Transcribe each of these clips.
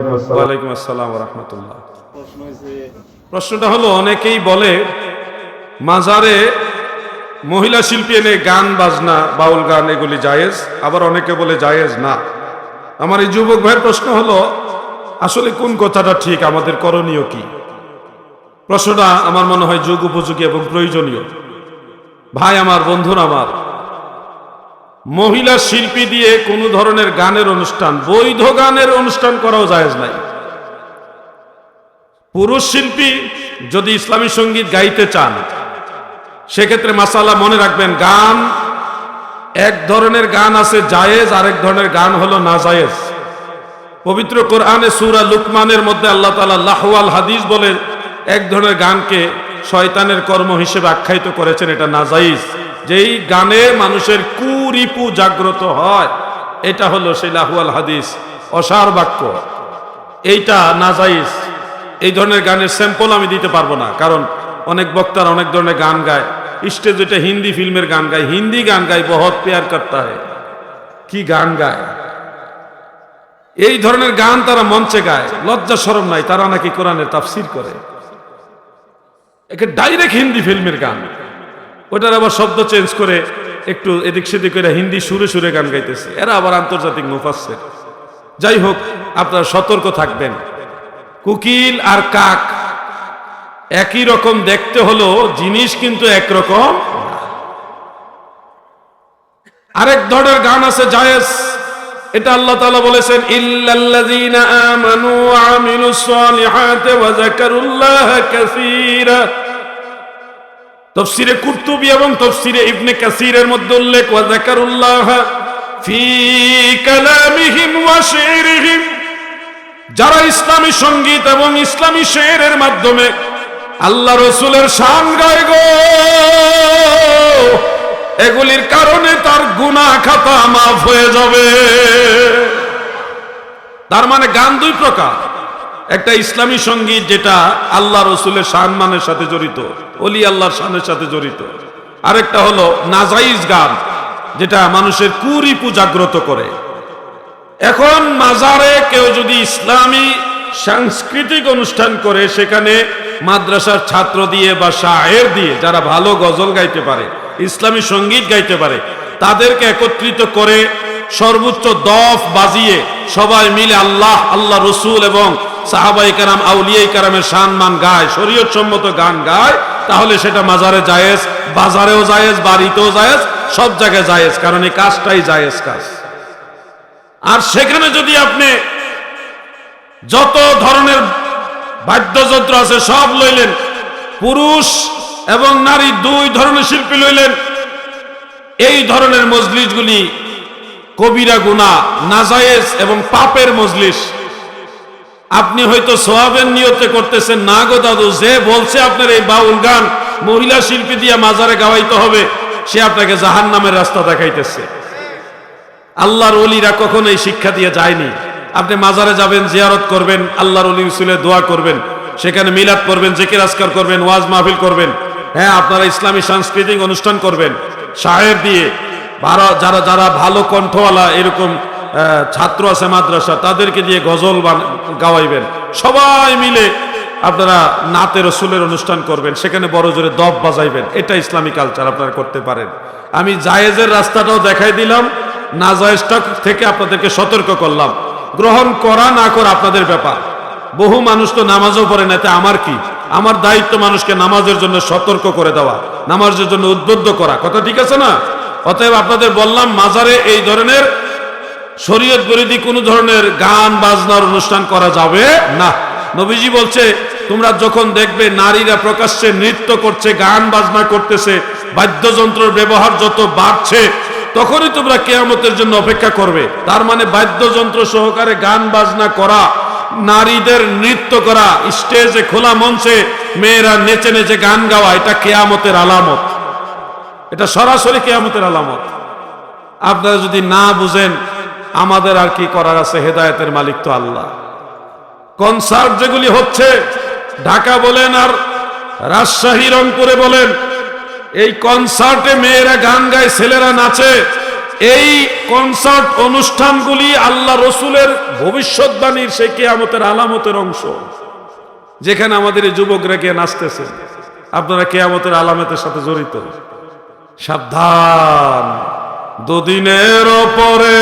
ওয়ালাইকুম আসসালাম রহমতুল্লাহ প্রশ্নটা হলো, অনেকেই বলে, মাজারে মহিলা শিল্পী এনে গান, বাজনা, বাউল গান, এগুলি জায়েজ, আবার অনেকে বলে জায়েজ না। আমার এই যুবক ভাইয়ের প্রশ্ন হলো, আসলে কোন কথাটা ঠিক, আমাদের করণীয় কি? প্রশ্নটা আমার মনে হয় যুগ উপযোগী এবং প্রয়োজনীয়। ভাই, আমার বন্ধুর আমার মহিলা শিল্পী দিয়ে কোনো ধরনের গানের অনুষ্ঠান, বৈধ গানের অনুষ্ঠান করাও জায়েজ নাই। পুরুষ শিল্পী যদি ইসলামী সংগীত গাইতে চান, সেক্ষেত্রে মাসালা মনে রাখবেন গান, এক ধরনের গান আছে জায়েজ, আরেক ধরনের গান হলো না জায়েজ। পবিত্র কোরআনে সুরা লুকমানের মধ্যে আল্লাহ তালা লাহওয়াল হাদিস বলে, এক ধরনের গানকে শয়তানের কর্ম হিসেবে আখ্যায়িত করেছেন, এটা নাজাইজ যেই গানে মানুষের কুরিপু জাগ্রত হয়। এটা হলো সেই লাহুয়াল হাদিস। অসার বাক্য। এইটা নাজাইজ এই ধরনের গানের স্যাম্পল আমি দিতে পারব না। কারণ অনেক বক্তারা অনেক ধরনের গান গায়। স্টেজ এটা হিন্দি ফিল্মের গান গায়। হিন্দি গান গায়, বহুত পেয়ার করতে হয়। কি গান গায়? এই ধরনের গান তারা মঞ্চে গায়। লজ্জা সরম নাই। তারা নাকি কোরআনের তাফসির করে। একে ডাইরেক্ট হিন্দি ফিল্মের গান। ওটার আবার শব্দ চেঞ্জ করে একটু এদিক সেদিক করে হিন্দি সুরে সুরে গান গাইতেছে। এরা আবার আন্তর্জাতিক মুফাসের যাই হোক, আপনারা সতর্ক থাকবেন। কুকিল আর কাক একই রকম দেখতে হলো জিনিস কিন্তু একরকম আরেক ধরনের গান আছে জায়েজ। এটা আল্লাহ তাআলা বলেছেন, ইল্লাল্লাযীনা আমানু ওয়া আমিলুস সালিহাতি ওয়া যাকারুল্লাহ কাসীরা। তফসিরে কুর্তুবি এবং তফসিরে ইবনে কাসিরের মধ্যে উল্লেখ, ওয়া যাকারুল্লাহ ফি কালামিহিম ওয়া শিরিহিম যারা ইসলামী সংগীত এবং ইসলামী শেরের মাধ্যমে আল্লাহ রসুলের শান গায় গো, এগুলির কারণে তার গুনা খাতা মাফ হয়ে যাবে। তার মানে গান দুই প্রকার। একটা ইসলামী সংগীত যেটা আল্লাহ রসুলের সম্মানের সাথে জড়িত, অলি আল্লাহর শানের সাথে জড়িত। আরেকটা হলো নাজাইজ গান, যেটা মানুষের কুরিপু জাগ্রত করে। এখন মাজারে কেউ যদি ইসলামী সাংস্কৃতিক অনুষ্ঠান করে, সেখানে মাদ্রাসার ছাত্র দিয়ে বা শায়ের দিয়ে, যারা ভালো গজল গাইতে পারে, ইসলামী সংগীত গাইতে পারে, তাদেরকে একত্রিত করে সর্বোচ্চ দফ বাজিয়ে সবাই মিলে আল্লাহ আল্লাহ রসুল এবং সাহাবাই কারাম আউলিয়াই কারামের সম্মান গায় শরীয়ত সম্মত গান গায়, তাহলে সেটা মাজারে জায়েজ, বাজারেও জায়েজ, বাড়িতেও জায়েজ, সব জায়গায় জায়েজ, কারণ এই কাজটাই জায়েজ কাজ। আর সেখানে যদি আপনি যত ধরনের বাদ্যযন্ত্র আছে সব লইলেন, পুরুষ এবং নারী দুই ধরনের শিল্পী লইলেন, এই ধরনের মজলিসগুলি কবিরা গুণা নাজায়েজ এবং পাপের মজলিস। আপনি হয়তো সোয়াবের নিয়তে করতেছেন, না গো দাদু, যে বলছে আপনার এই বাউল গান, মহিলা শিল্পী দিয়ে মাজারে গাওয়াইতে হবে, সে আপনাকে জাহান নামের রাস্তা দেখাইতেছে। আল্লাহর অলিরা কখনো এই শিক্ষা দিয়ে যায়নি। আপনি মাজারে যাবেন, জিয়ারত করবেন, আল্লাহর অলি উসুলে দোয়া করবেন, সেখানে মিলাদ করবেন জেকের আসকার করবেন, ওয়াজ মাহফিল করবেন হ্যাঁ আপনারা ইসলামী সাংস্কৃতিক অনুষ্ঠান করবেন, শায়ের দিয়ে যারা যারা ভালো কণ্ঠওয়ালা, এরকম ছাত্র আছে মাদ্রাসা, তাদেরকে দিয়ে গজল বান- গাওয়াইবেন। সবাই মিলে আপনারা নাতে রসুলের অনুষ্ঠান করবেন, সেখানে বড় জোরে দব বাজাইবেন। এটা ইসলামী কালচার, আপনারা করতে পারেন। আমি জায়েজের রাস্তাটাও দেখাই দিলাম, না জায়েজটা থেকে আপনাদেরকে সতর্ক করলাম। গ্রহণ করা না করা আপনাদের ব্যাপার। বহু মানুষ তো নামাজও পড়ে নাতে আমার কি? আমার দায়িত্ব মানুষকে নামাজের জন্য সতর্ক করে দেওয়া, নামাজের জন্য উদ্বুদ্ধ করা। কথা ঠিক আছে না? অতএব আপনাদের বললাম, মাজারে এই ধরনের শরীয়ত বিরোধী কোন ধরনের গান, বাজনার অনুষ্ঠান করা যাবে না। নবীজি বলছে, তোমরা যখন দেখবে নারীরা প্রকাশ্যে নৃত্য করছে, গান, বাজনা করতেছে, বাদ্যযন্ত্রের ব্যবহার যত বাড়ছে, তখনই তোমরা কেয়ামতের জন্য অপেক্ষা করবে। তার মানে বাদ্যযন্ত্র সহকারে গান, বাজনা করা, নারীদের নৃত্য করা, স্টেজে খোলা মঞ্চে মেয়েরা নেচে নেচে গান গাওয়া, এটা কেয়ামতের আলামত। এটা সরাসরি কেয়ামতের আলামত। আপনারা যদি না বুঝেন আমাদের আর কি করার আছে? হেদায়তের মালিক তো আল্লাহ। কনসার্ট যেগুলি হচ্ছে, ঢাকা বলেন আর রাজশাহী, রংপুরে বলেন, এই কনসার্টে মেয়েরা গান গায়, ছেলেরা নাচে। এই কনসার্ট অনুষ্ঠানগুলি আল্লাহ রসুলের ভবিষ্যৎবাণীর সেই কেয়ামতের আলামতের অংশ। যেখানে আমাদের এই যুবকরা গিয়ে নাচতেছে। আপনারা কেয়ামতের আলামতের সাথে জড়িত। সাবধান। দুদিনের পরে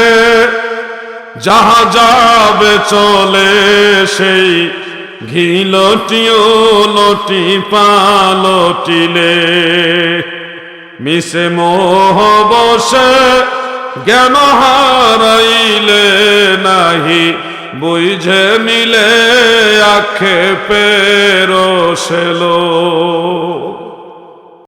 যাহা যাবে চলে সেই ঘিলটিও লটি পালটিলে মিশে মোহ বসে জ্ঞান হারাইলে নাহি, বুঝে নিলে আখে পেরোসেলো